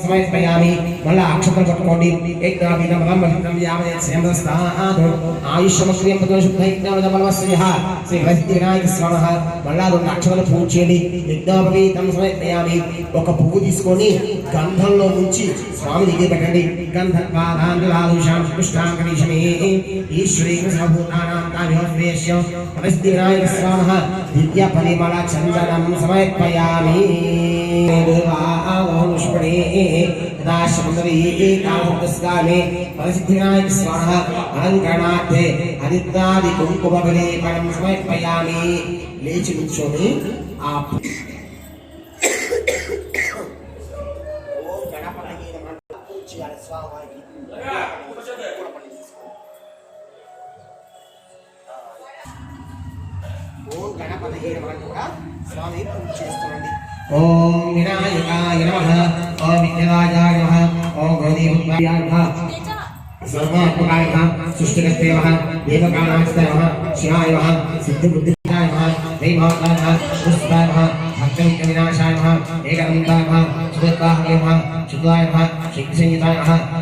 సమర్పయామి మళ్ళా అక్షతలు పట్టుకోండి. ఆయుష్మక్రియం శ్రీ వినాయక స్వామి మళ్ళా రెండు అక్షతలు పూజ చేయండి. యజ్ఞోపవీతం సమర్పయామి ఒక పువ్వు తీసుకొని గంధంలో ముంచి స్వామి దగ్గర పెట్టండి గంధర్వాదాంతులాలుషాం పుష్టాంకరీషమే ఈశ్వరీ సర్వభూతానాం తామిహోద్వేశ్యం వినాయక స్వామి దివ్య పరిమళ చందనం సమర్పయామి. దేవానుష్పణే దాశమందరీ కామస్కామే పరిసిద్ధినాయక స్వాహ అలంకరణార్థే లేచి కూర్చొని ఆ ఓం కూడా స్వామి పూజ చేస్తున్నాండి. ॐ विनायकाय नमः ॐ विद्यवायाय नमः ॐ गौरीभूताय नमः। सर्वात्मकाय नमः सृष्टिकर्ते नमः देवकानास्ताय नमः, शिवाय नमः सिद्धिबुद्धिदाय नमः दैवभवताय नमः, पुष्पाय नमः, भक्तविघ्नविनाशाय नमः एकदन्ताय नमः सुदत्ताय नमः शुद्धाय नमः शक्तिसंयुताय नमः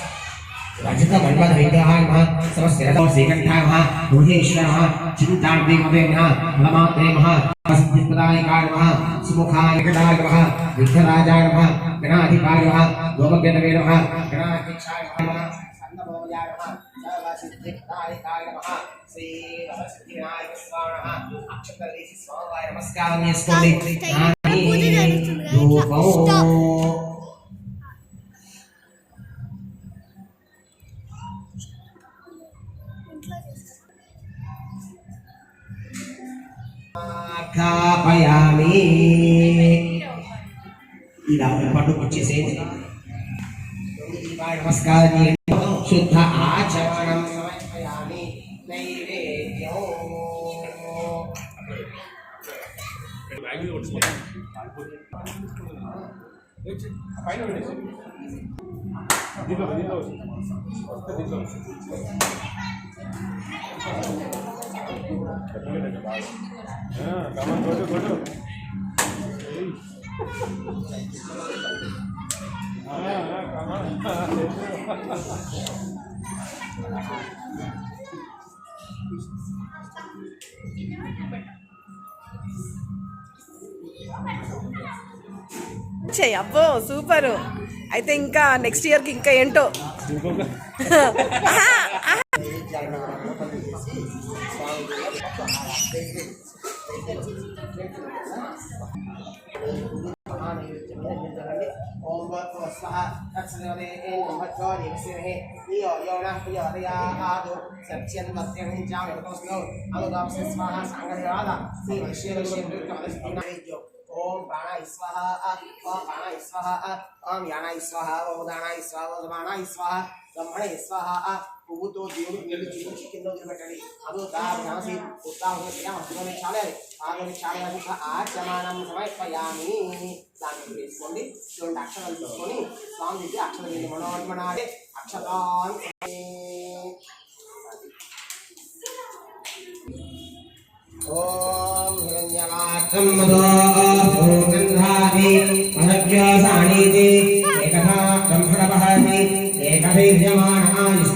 रजतमन्वधैतः नमः समस्यरतो श्रीकण्ठा नमः भुजेश्वर नमः चिन्ताग्निमवे नमः नमात्रे नमः प्रसिद्धिप्रदायकाय नमः सुमुखाय गणाय नमः विघ्नराजाय नमः गणाधिपाय नमः गोमग्नवे नमः गणाध्यक्षाय नमः सन्नभोजाय नमः सर्वसिद्धिप्रदायकाय नमः श्रीवरसिद्धिविनायक स्वामः अक्षतलेशि स्वामाय नमस्कारं यस्कोले नारायण रूपौ Stop. స్థాపయామి ఇలా పట్టుకు వచ్చేసేది నమస్కారం శుద్ధ ఆచరణం. సమర్పయామి. నైవేద్యం. పైన దీంట్లో దీంట్లో వస్తే దీంట్లో చెయ్యి అబ్బో సూపర్. అయితే ఇంకా నెక్స్ట్ ఇయర్కి ఇంకా ఏంటో? ఇంకొక ఆహా, ఆహా. ఓం భగవ స్వహ తత్సదే ఓం భగవ దేవసేనే దియో యోన ప్రియ హరియాదు సత్యం సత్యం జామ తోస్నో అనుదాంస స్వహ సంగరాద శ్రీ విశ్వేశ్వర కమలస్తినాయో ఓం ప్రాణాయ స్వహ ఓం ప్రాణాయ స్వహ ఓం యానాయ స్వహ ఓం దానాయ స్వహ ఓం సమానాయ స్వహ బ్రహ్మణే స్వహ పువ్వుతో దేవుడు నీళ్లు చూపించి కింద వదిలిపెట్టండి అదో దాసి ఉత్సాహం హస్తుని చాలాలి ఆగని చాలని ఆచమానం సమర్పయామి దాన్ని వేసుకోండి రెండు అక్షరాలు తీసుకొని స్వామి దగ్గర అక్షరం వేయండి మనోన్మనాడే అక్షరాన్ ఓం హిరణ్యవాక్రం మదో భూగంధాది మనవ్యోసానీతి ఏకథా బ్రహ్మణపహతి ఏకధైర్యమాణా నిశ్చేయోధాతి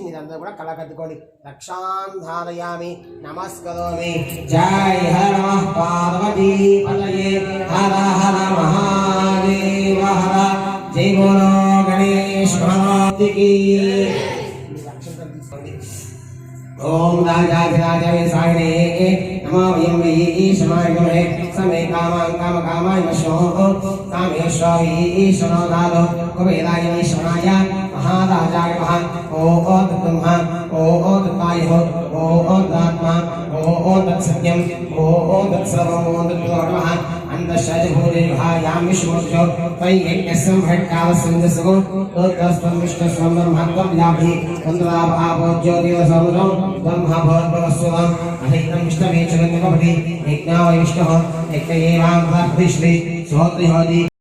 చేసి మీ అందరూ కూడా కళ కట్టుకోండి రక్షాం ధారయామి నమస్కరోమి జై హర పార్వతీ పతయే హర హర మహాదేవ హర జై గురు గణేష్ భగవతికి ఓం రాజాధిరాజవే సాగినే నమో యం వై ఈశమాయ గురే సమే కామాం కామ కామాయ వశో కామేశ్వరీ ఈశ్వరో దాదో कुबेराय वैश्वनाय महाराजाय वः ओ ओद्ब्रह्म ओ ओद्वायुः ओ ओदात्मा ओ ओदत्सत्यम् ओ ओदत्सर्वमोदत्वः अन्धशजभूदेहायामिश्वभ्यो त्वयि यज्ञस्वं भट्टावसन्दसगो तोत्रस्त्वं विष्णुस्वं ब्रह्मत्वं लाभि चन्द्राभावो ज्योतिरसौरं ब्रह्मभोर्भवस्वम् अधिकं विष्णवे चरन्दमभि यज्ञा वै विष्णुः यज्ञ एवां भ्रातृश्री। श्रोत्रिहोदि